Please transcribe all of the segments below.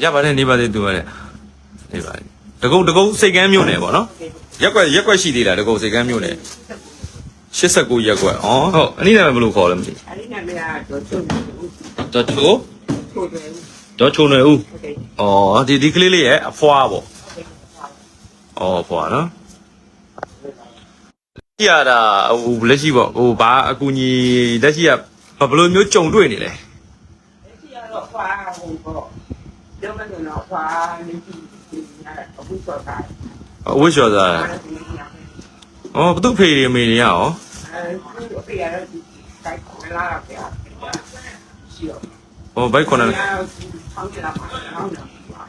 ရပါတယ်နေပါသေးသူရတယ်နေပါတကုတ်တကုတ်စိတ်ကမ်းမြို့နယ်ပေါ့နော်ရက်ွက်ရက်ွက်ရှိသေးလားတကုတ်စိတ်ကမ်းမြို့နယ်89ရက်ွက်ဩဟုတ်အနည်းနဲ့ဘယ်လိုခေါ်လဲမသိအဲ့ဒီနာမည်ကတော့ချုံနေဦးတော်ချိုထိုးတယ်ဦးတော်ချိုနယ်ဦးဟုတ်ကဲ့ဩဒီဒီကလေးလေးရဲ့အဖွားပေါ့ဩအဖွားနော်ကြည့်ရတာဟိုလက်ရှိပေါ့ဟိုဘာအကူကြီးလက်ရှိကဘယ်လိုမျိုးကြုံတွေ့နေလဲ အဲ့ဒီကတော့ဖွာဟိုပေါ့ ပြောမလို့တော့ဖွာနေကြည့်အခုစောတာ အဝိရှော်သား အဲ့ဒီညာ ဩဘသူဖေတွေအမေတွေရအောင် အဲ့ဒီအဖေရတဲ့ဒီကိုက်ခေါ်လာတာပြရှိတော့ ဟိုဘိုက်ခွန်နဲ့ ဆောင်းကြလာပါဆောင်းကြပါ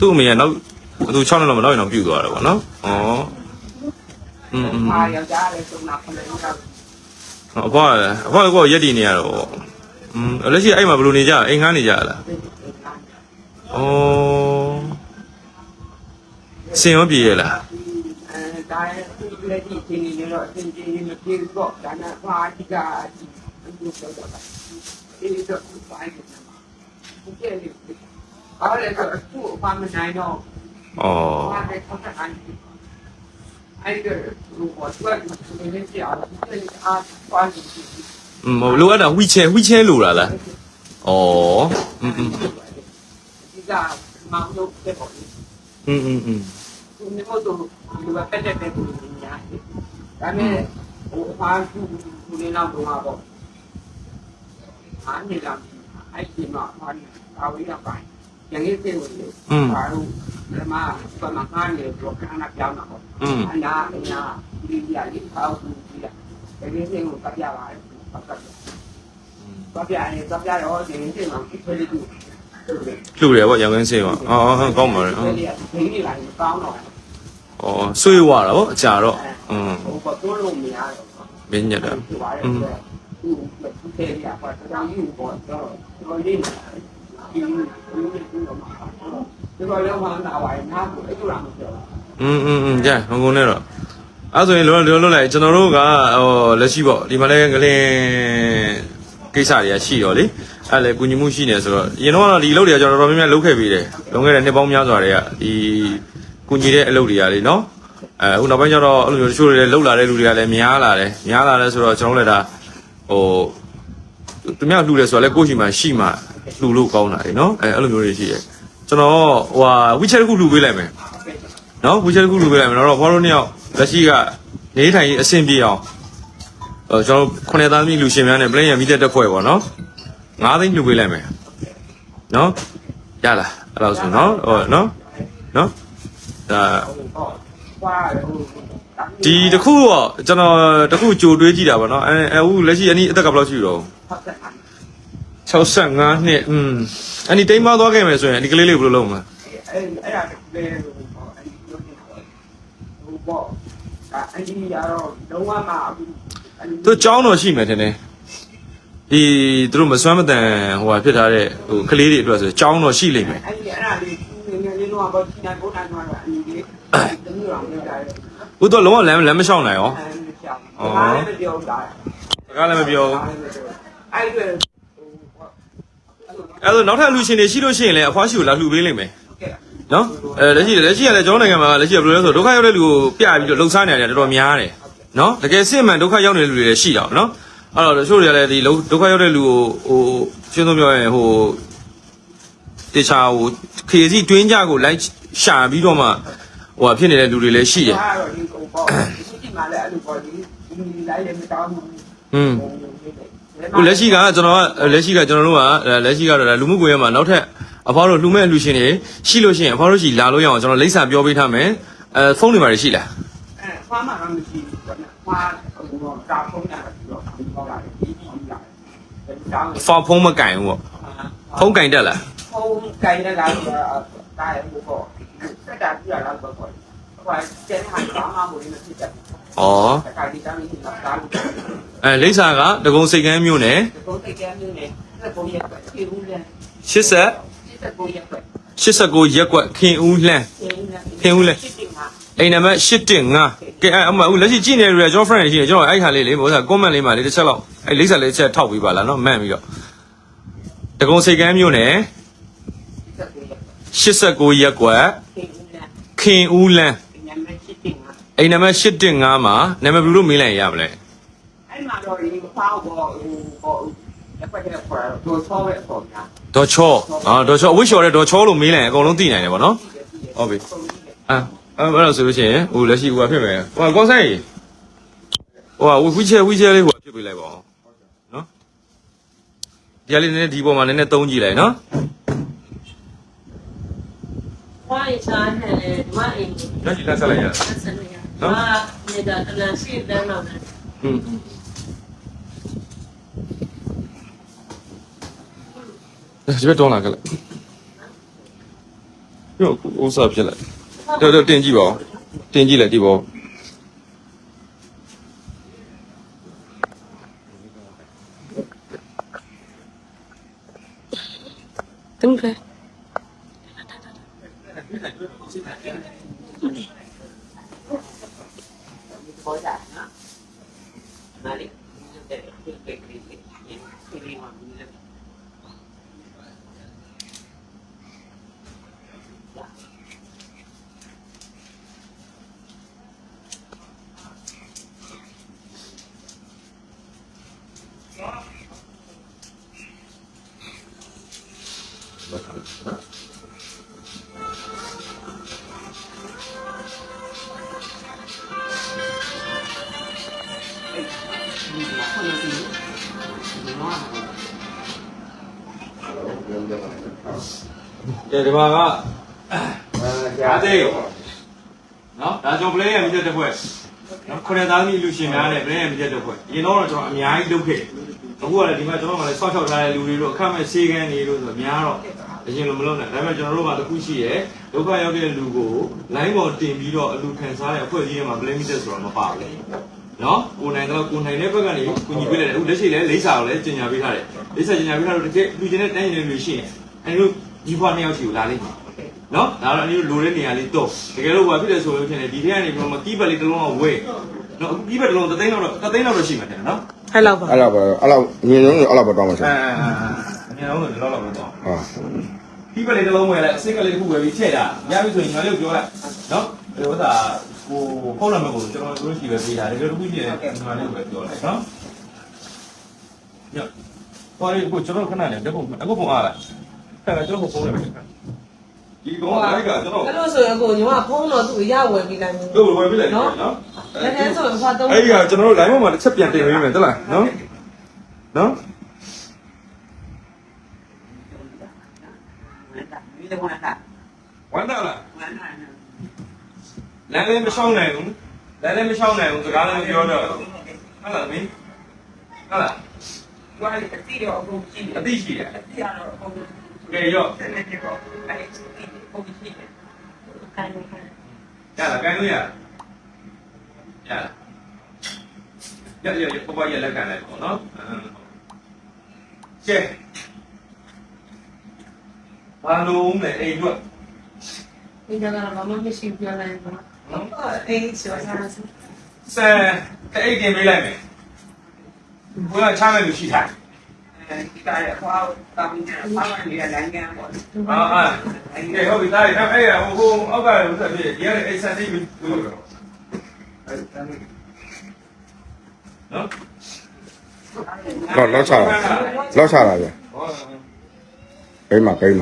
သူ့အမေကနောက်သူ6နှစ်လောက်မနောက်ရင်တော့ပြုတ်သွားတယ်ပေါ့နော်ဩอืม ဖွာယောက်ျားလည်းစုံလာခမလို့တော့ အဖွားအဖွားကောရက်တည်နေရတော့อืมလက်ရှိအဲ့မှာဘယ်လိုနေကြအိမ်ငှားနေကြလား ဩစင်ရောပြေရလားအဲဒါရဲ့ဒီလက်ဒီချင်းနေတော့အချင်းချင်းမပြေဘူးပေါ့ဒါနဲ့ပါတီကအခုဆိုတော့ဒီတော့ပိုင်းနေမှာဒီကလေးအားလည်းတော့သူ့အမှန်နိုင်တော့ဩဘာလဲတော့တန်းအဲ့ဒါလို့ဘာသူကသူနေကြအားအားပါနေတယ်မဟုတ်လိုအပ်တာဝီချဲဝီချဲလိုတာလားဩอืม la mano de por mí. Mm, mm, mm. Un moto, yo voy a perder de por mi niña. Dame, o para tu, tu le la toma por. Ah, me la, ahí sí, no, no, a ver, a ver. อย่างนี้เป็นวันนี้ปารุมาประมาณห้าเนี่ยตัวข้างนักยาวหน่อยอันนั้นอันนั้นดีอย่างนี้เขาดูดีอ่ะแต่นี่เป็นวันปัจจัยอะไรปัจจัยปัจจัยเนี่ยปัจจัยเราเดี๋ยวนี้เป็นวันที่เคยดู လှူတယ်ပေါ့ရောင်ကင်းစင်ပါဩဟုတ်ကောင်းပါလေဩ ဒီနေ့ဒီနေ့လာကောင်းတော့ ဩဆွေးဝါတာပေါ့အကြာတော့อืม ဟိုကတော့လို့မရတော့ မင်းညက်တာ သူပါတယ်သူသူသေးရပါတော့ယူပေါ်တော့တော့လေးဒီဒီဒီတော့မှာဒီလိုလည်းမှနာပါရင်နားကိုအဲ့လိုလာမပြော อืมอืมอืมကြာငုံငုံနဲ့တော့အဲ့ဆိုရင်လောလောလောလိုက်ကျွန်တော်တို့ကဟိုလက်ရှိပေါ့ဒီမှာလည်းငလင်း ကိစ္စတွေကရှိတော့လေအဲ့လေကုညီမှုရှိနေဆိုတော့ရင်တော့ဒီအလုပ်တွေကကျွန်တော်တော်တော်များများလုပ်ခဲ့ပြီးတယ်လွန်ခဲ့တဲ့နှစ်ပေါင်းများစွာတွေကဒီကုညီတဲ့အလုပ်တွေကလေနော်အဲအခုနောက်ပိုင်းကျတော့အဲ့လိုမျိုးတချို့တွေလှုပ်လာတဲ့လူတွေကလည်းများလာတယ်များလာတယ်ဆိုတော့ကျွန်တော်တို့လည်းဒါဟိုသူများလှူတယ်ဆိုတော့လေကိုယ့်ရှိမှရှိမှလှူလို့ကောင်းတာလေနော်အဲအဲ့လိုမျိုးတွေရှိတယ်ကျွန်တော်ဟိုဟာ WeChat တစ်ခုလှူပေးလိုက်မယ်နော်ဘူးချက်တစ်ခုလူပေးလိုက်မယ်နော်တော့ဘောလုံးနှစ်ယောက်လက်ရှိကနေထိုင်ရေးအဆင်ပြေအောင်အဲ ကျွန်တော်ခုနှစ်သားသမီးလူရှင်များနဲ့ plane ရမိတဲ့တက်ဖွဲ့ပေါ့နော်9သိန်းလူပေးလိုက်မယ်နော်ရလားအဲ့လိုဆိုနော်ဟောနော်နော်ဒါဟွာဟိုဒီတစ်ခုတော့ကျွန်တော်တစ်ခုကြိုတွေးကြည့်တာပေါ့နော်အဲအခုလက်ရှိအနည်းအသက်ကဘယ်လောက်ရှိတော့ဟုတ်ကဲ့65နှစ်อืมအနည်းတိမ်မသွားခဲ့မယ်ဆိုရင်ဒီကလေးလေးဘယ်လိုလုပ်မလဲအဲ့အဲ့ဒါလည်းဟိုပေါ့အဲ့ဒီလိုဟိုပေါ့အဲ့ဒီရတော့လုံးဝမအခု သူကြောင်းတော်ရှိမယ်ထင်တယ်ဒီသူတို့မစွမ်းမတန်ဟိုဟာဖြစ်ထားတဲ့ဟိုကလေးတွေအတွက်ဆိုကြောင်းတော်ရှိလိမ့်မယ်အဲ့ဒီအဲ့ဒါလေးငယ်ငယ်လေးတော့ဘာဖြစ်နေဘုရားတော်ကအရင်ကြီးတမျိုးတော်မျိုးတာဦးတော့လုံးဝလမ်းလမ်းမလျှောက်နိုင်ရောဟုတ်ကဲ့လည်းမပြောတာတကားလည်းမပြောအဲ့ဒီအဲ့တော့နောက်ထပ်လူရှင်တွေရှိလို့ရှိရင်လည်းအဖွားရှိကိုလာလှူပေးလိမ့်မယ်နော်အဲလက်ရှိလက်ရှိကလည်းကျောင်းနိုင်ငံမှာလက်ရှိကဘယ်လိုလဲဆိုဒုက္ခရောက်တဲ့လူကိုပြပြီးတော့လှုပ်ရှားနေတယ်တော်တော်များတယ် နော်။တကယ်စစ်မှန်ဒုက္ခရောက်နေတဲ့လူတွေလည်းရှိတာပေါ့နော်။အဲ့တော့တချို့တွေကလည်းဒီဒုက္ခရောက်တဲ့လူကိုဟိုရှင်းဆုံးပြောရင်ဟိုတေချာဟိုခေစီတွင်းကြကိုလိုက်ရှာပြီးတော့မှဟိုဟာဖြစ်နေတဲ့လူတွေလည်းရှိတယ်ဟာတော့ဒီကိုပေါ့ဒီဒီမှာလည်းအဲ့လိုပေါ့ဒီဒီလိုက်လည်းမတောင်းဘူး။อืมခုလက်ရှိကကျွန်တော်ကလက်ရှိကကျွန်တော်တို့ကလက်ရှိကတော့လူမှုကွန်ရက်မှာနောက်ထပ်အဖေါ်တို့လှူမဲ့လူရှင်တွေရှိလို့ရှိရင်အဖေါ်တို့ရှိလာလို့ရအောင်ကျွန်တော်လိမ့်စာပြောပေးထားမယ်အဲဖုန်းတွေမှာရှိလားအဲဖွားမှာတော့မရှိ ဘူးပေါ့နော်ဖွားဟိုတော့တာဖုန်းရတယ်ပြီးတော့ဒီပေါ့လာတယ်ဒီဒီလာတယ်တောင်းဖုန်းဖုန်းမကင်ဘူးပေါ့ဖုန်းကင်တက်လားဖုန်းကိုင်းလာတာတာရဘူးပေါ့စက်တာပြရလာတော့ပေါ့ဟိုကျန်ဟာဘာမှမဟုတ်ဘူးဖြစ်တယ်ဩတခါဒီတိုင်းနေတာတာလို့အဲလိမ့်စာကဒဂုံစိတ်ကမ်းမျိုးနဲ့ဒီပုံတကယ်မျိုးနဲ့စက်ပုံရက်ပဲဒီဦးနဲ့80စက်ပုံရက်ပဲ89ရက်ကွက်ခင်ဦးလှမ်းရှင်းနေရှင်းမှာအိမ်နံပါတ်815 ကဲအမအခုလက်ရှိကြည့်နေရတဲ့ကျွန်တော် friend တွေရှိတယ်ကျွန်တော်အဲ့ခါလေးလေးဘောစား comment လေးမှာလေးတစ်ချက်လောက်အဲ့လိမ့်စာလေးတစ်ချက်ထောက်ပေးပါလားနော်မှန်ပြီးတော့ဒဂုံစိတ်ကမ်းမျိုးနဲ့89ရက်89ရက်ကွယ်ခင်ဦးလမ်းခင်ဦးလန်းညမချစ်တင်ကအိမ်နံပါတ်815မှာနာမည်ဘယ်လိုမေးလိုက်ရမလဲအဲ့မှာတော့ဒီဖောက်ပေါ်ဟိုပေါ်လက်ပတ်တဲ့ခေါ်တော့ဆောပဲပေါ်တာဒေါ်ချောအာဒေါ်ချောအဝိရှော်တဲ့ဒေါ်ချောလို့မေးလိုက်ရင်အကုန်လုံးသိနိုင်တယ်ဗောနော်ဟုတ်ပြီအာ အဲ့တော့ဆိုလို့ရှိရင်ဟိုလက်ရှိဟိုကဖြစ်မယ်ဟိုကကောင်းဆိုင်ဟိုကဝီချဲဝီချဲလေးဟိုကဖြစ်ပေးလိုက်ပါအောင်နော်ဒီကလေးနည်းနည်းဒီပေါ်မှာနည်းနည်းသုံးကြည့်လိုက်နော်ဝိုင်းချာနဲ့လေဒီမအိမ်ကိုလက်ရှိလက်ဆက်လိုက်ရဆက်စနေရဟာနေတာတလန်ရှိတဲ့နောက်နဲ့ဟွန်းဒီဘက်တောင်းလာကြလိုက်ရောဥစားဖြစ်လိုက် တော်တော်တင်ကြည့်ပါဦးတင်ကြည့်လိုက်ဒီပေါ်တင်းဖဲ ကဲဒီမှာကဒါသိနော်ဒါကြောင့် play ရမြစ်တဲ့ဖွဲ့နော်ခုနှစ်သားသမီးလူရှင်များနဲ့ play ရမြစ်တဲ့ဖွဲ့ရင်တော့ကျွန်တော်အများကြီးလုပ်ခဲ့အခုကလည်းဒီမှာကျွန်တော်မှလည်းဆောက်ချောက်ထားတဲ့လူတွေတို့အခမဲ့ဆေးကန်းတွေတို့ဆိုများတော့အရင်လိုမလုပ်နဲ့ဒါပေမဲ့ကျွန်တော်တို့ကတခုရှိရဲဒုက္ခရောက်တဲ့လူကို line ပေါ်တင်ပြီးတော့အလူခံစားတဲ့အဖွဲ့ကြီးထဲမှာ play မြစ်တဲ့ဆိုတော့မပါဘူး နော်ကိုနိုင်တော့ကိုနိုင်တဲ့ဘက်ကနေကိုညီပေးလိုက်တယ်အခုလက်ရှိလည်းလိမ့်စာကိုလည်းကျင်ညာပေးထားတယ်လိမ့်စာကျင်ညာပေးထားတော့တကယ်လူချင်းတဲ့တိုင်းနေလူရှိရင်အဲလိုညီဖွားနှစ်ယောက်ချီကိုလာလိမ့်မယ်နော်ဒါတော့အနည်းလိုတဲ့နေရာလေးတော့တကယ်လို့ဘာဖြစ်လဲဆိုလို့ဖြစ်နေဒီထဲကနေပြီးတော့မကီးဘက်လေးတစ်လုံးကဝဲနော်ကီးဘက်တစ်လုံးတစ်သိန်းလောက်တော့တစ်သိန်းလောက်တော့ရှိမှာတယ်နော်အဲ့လောက်ပါအဲ့လောက်ပဲအဲ့လောက်ငင်းလုံးအဲ့လောက်ပဲတောင်းမှာဆအဲရာအများဆုံးတော့ဒီလောက်လောက်တော့ဟာကီးဘက်လေးတစ်လုံးဝဲလိုက်အစိတ်ကလေးတစ်ခုဝဲပြီးထည့်တာရပြီဆိုရင်ညီမလေးကိုပြောလိုက်နော်ဒီဥစ္စာ ဟိုဖုန်းနံပါတ်ကိုကျွန်တော်တို့ရှိပဲပေးတာတကယ်လို့ခုရှိရင်ညီမလေးကိုပဲပြောလိုက်နော်ညဟောဒီကိုကျွန်တော်ခဏလေးတက်ဖို့အခုပုံအားလိုက်အဲ့ဒါကျွန်တော်ဖုန်းနဲ့ပဲဒီကောင်အဲ့ကကျွန်တော်အဲ့လိုဆိုရင်ကိုညီမဖုန်းတော့သူ့ရဝယ်ပြီးလိုက်မယ်တို့ဝယ်ပြလိုက်နော်လက်ထဲဆိုရင်ဖာတော့အဲ့ဒီကကျွန်တော်တို့ line ပေါ်မှာတစ်ချက်ပြန်တင်ပေးမယ်တလားနော်နော်ဒီလိုမှတာဝမ်းသာလားမှန်တာနော် လမ်းလည်းမရှောင်းနိုင်ဘူးလမ်းလည်းမရှောင်းနိုင်ဘူးစကားလည်းမပြောတော့ဘူးဟုတ်လားမင်းဟုတ်လားဘာလဲတိတော့ဘုံရှိတယ်အသိရှိတယ်တိရတော့ဘုံကဲရော့တယ်နေတော့အဲ့ဒီဘုံရှိတယ်ခိုင်းခိုင်းရလားကိုင်းလို့ရရလားရရရပပရလက်ခံလိုက်ပေါ့နော်ကဲဘာလို့လဲအိမ်တို့ဒီကတော့ဘာမှမရှိပြောလိုက်ဘူး နော်အေးချောစားစဆယ်အိတ်တင်ပေးလိုက်မယ်ဘုရားချမယ်လို့ရှိထားအဲဒီကရဖောက်တာမင်းဖောက်နေရလမ်းကန်ပေါ့အာအာကဲဟုတ်ပြီတားရအဲ့ရဟိုဟိုအောက်ကဥစ္စာပြည့်ဒီရအိတ်ဆန်တိပြီးလို့တော့နော်တော့လောက်ချတာလောက်ချတာဗျဟောပိမပိမ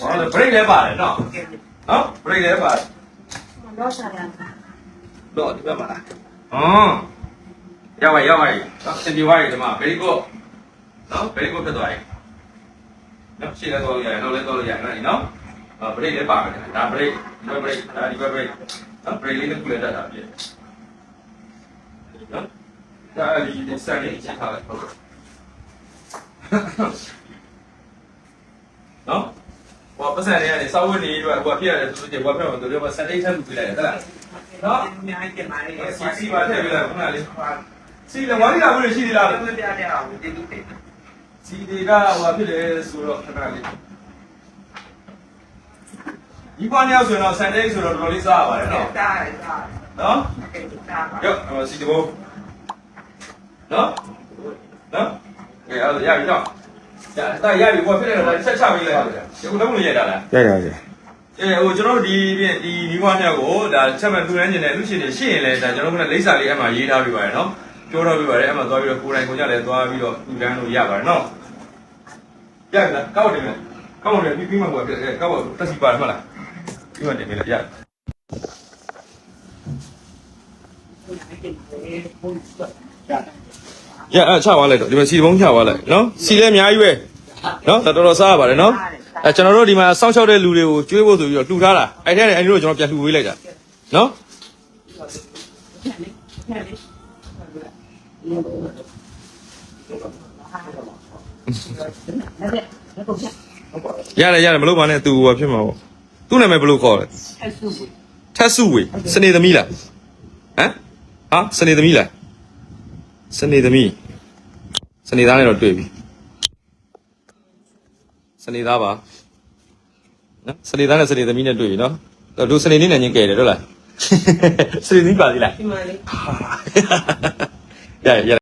ဟော break လည်းပါတယ်နော်နော် break လည်းပါတယ် တော့စားရတာတော့ဒီဘက်မှာလားအော်ရောက်ပါရောက်ပါနော်စင်ပြပါရဒီမှာ very good နော် very good ဖြစ်သွားပြီနော်ရှေ့လည်းတော့ရရနောက်လည်းတော့ရရနော်နော်အာ break လည်းပါမယ်ဒါ break ဒီဘက် break ဒါဒီဘက် break နော် break လေးနဲ့ခုလည်းတတ်တာပြည့်နော်ဒါဒီစက်လေးချက်ထားလိုက်ဟုတ်နော်ဘာ ပတ်စံတွေကနေစောက်ဝင်နေအတွက်ဟိုဖြစ်ရတယ်ဆိုတော့ဘာဖြစ်မှာတို့တော့စက်လေးထပ်လူပြလိုက်တယ်ဟုတ်လားနော်အများကြီးမာနေတယ်စီစီပါထည့်ပြလိုက်ခုနလေးစီလည်းဝါးရီလာဝင်ရှိသေးလားဘယ်လိုပြတဲ့အောင်ဒီလိုတဲ့စီတွေကဟိုဖြစ်တယ်ဆိုတော့ခဏလေးဒီကွာနေအောင်ဆိုတော့ဆန်တိတ်ဆိုတော့တော်တော်လေးစားရပါတယ်နော်တာတာနော်ကဲတာပါရော့စီတဘောနော်နော်ကဲအဲ့ဒါရပြီတော့ဒါတာရပြီကွာဖြစ်နေတော့ဆက်ချပေးလိုက်ပါဗျာ ဒီကုလုံးလို့ရတာလားရရရအဲဟိုကျွန်တော်တို့ဒီပြင်ဒီဒီကွာမြောက်ကိုဒါချက်မှန်သူရမ်းကျင်တဲ့လူရှင်တွေရှိရင်လည်းဒါကျွန်တော်တို့ကလိပ်စာလေးအမှရေးထားပေးပါတယ်နော်ပြောတော့ပေးပါတယ်အမှသွားပြီးတော့ကိုယ်တိုင်ကိုကြလည်းသွားပြီးတော့သူရမ်းလို့ရပါတယ်နော်ရပြီလားကောက်တယ်မယ်ကောက်တယ်ပြီးပြီးမှဟိုကောက်တက်စီပါတယ်မလားပြီးမှတင်ပေးလိုက်ရရအဲ့ချသွားလိုက်တော့ဒီမှာစီတဘုံချသွားလိုက်နော်စီလည်းအများကြီးပဲနော်ဒါတော်တော်စားရပါတယ်နော် အဲကျွန်တော်တို့ဒီမှာစောင့်ရှောက်တဲ့လူတွေကိုကျွေးဖို့ဆိုပြီးတော့လှူထားတာအဲ့ထဲနဲ့အဲ့ဒီတို့ကျွန်တော်ပြန်လှူဝေးလိုက်တာနော်ရတယ်ရတယ်မလုပ်ပါနဲ့သူဟိုဖြစ်မှာပေါ့သူ့နာမည်ဘယ်လိုခေါ်လဲဆက်စုဘူးထက်စုဝေစနေသမီးလားဟမ်ဟာစနေသမီးလားစနေသမီးစနေသားနဲ့တော့တွေ့ပြီ စနေသားပါနော်စနေသားနဲ့စနေသမီးနဲ့တွေ့ပြီနော်တို့စနေနေ့နဲ့ညင်ကဲတယ်တို့လားစနေသမီးပါသေးလားဒီမှာလေးရရ